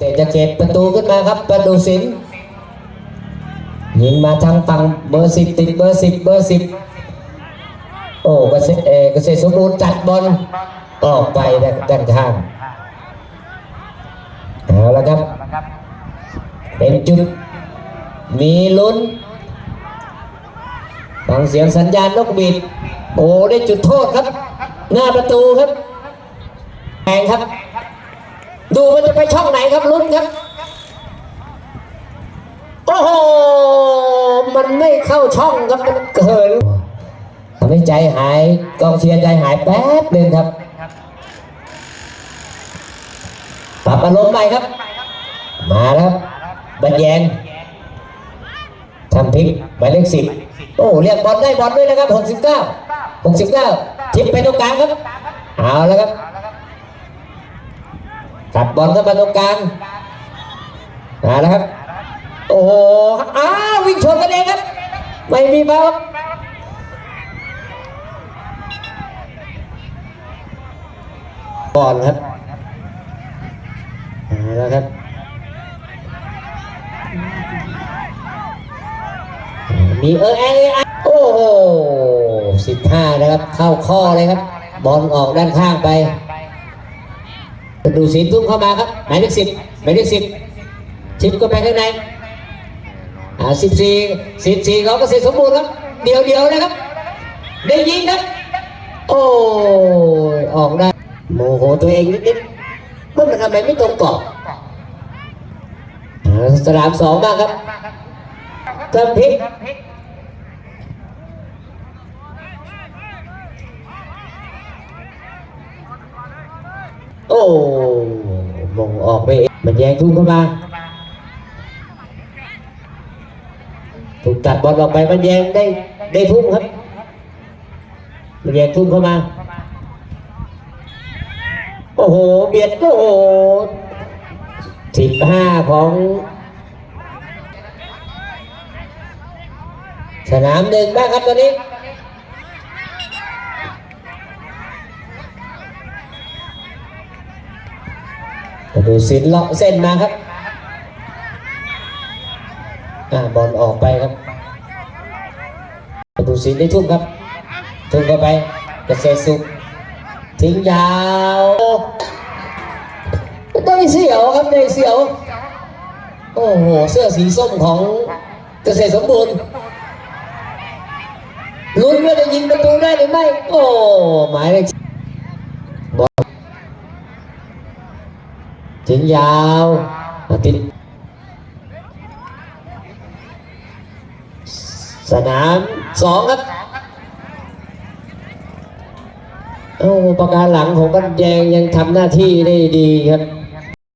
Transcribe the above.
เตะจะเก็บประตูขึ้นมาครับประตูสินยิงมาทางฝั่งเบอร์สิบติดเบอร์สิบเบอร์สิบโอ้เกษตรเอกษตรสมบูรณ์จัดบอลออกไปด้านข้างเอาละครับ เป็นจุด มีลุ้นฟังเสียงสัญญาณนกบีดโอ้ได้จุดโทษครับ หน้าประตูครับแข่งครับ ดูมันจะไปช่องไหนครับลุ้นครับ โอ้โห มันไม่เข้าช่องครับมันเกินทำให้ใจหายกองเชียร์ใจหายแป๊บหนึ่งครับ ปรับอารมณ์ใหม่ครับ มาครับบัญแยงทำพลิกหมายเลขสิบโอ้เรียกบอลได้บอลด้วยนะครับหกสิบเก้าหกสิบเก้าทิปไปตรงกลางครับ เอาแล้วครับ ตัดบอลเข้ามาตรงกลางมาแล้วครับ โอ้โหอ้าววิ่งชนกันเองครับ ไม่มีบอลบอลครับเอาแล้วครับมีเออเออโอ้โหสิบห้านะครับ เข้าข้อเลยครับ บอลออกด้านข้างไป ดูสินทุ่มเข้ามาครับหมายเลขสิบหมายเลขสิบชิปก็ไปข้างในอ่าสิบสี่สิบสี่เขาก็เสร็จสมบูรณ์ครับเดียวเดียวนะครับ ได้ยิงครับโอ้ยออกได้โมโหตัวเองนิดๆว่ามันทำไมไม่ตรงกรอบสนามสองบ้างครับเติมพลิก โอ้มงออกไปมันแยงทุ่มเข้ามาถูกตัดบอลออกไปมันแยงได้ได้ทุ่มครับมันแยงทุ่มเข้ามา โอ้โหเบียดโอ้โหสิบห้าของสนามหนึ่งบ้างครับตอนนี้ ดูสินเลาะเส้นมาครับอ่าบอลออกไปครับดูสินได้ทุ่มครับทุ่มเข้าไปเกษตรสุขทิ้งยาวได้เสียวครับได้เสียว โอ้โห เสื้อสีส้มของเกษตรสมบูรณ์ลุ้นว่าจะยิงประตูได้หรือไม่ โอ้หมายเลข ถึงยาวมาติดสนามสองครับโอ้ประการหลังของกันแยงยังทำหน้าที่ได้ดีครับ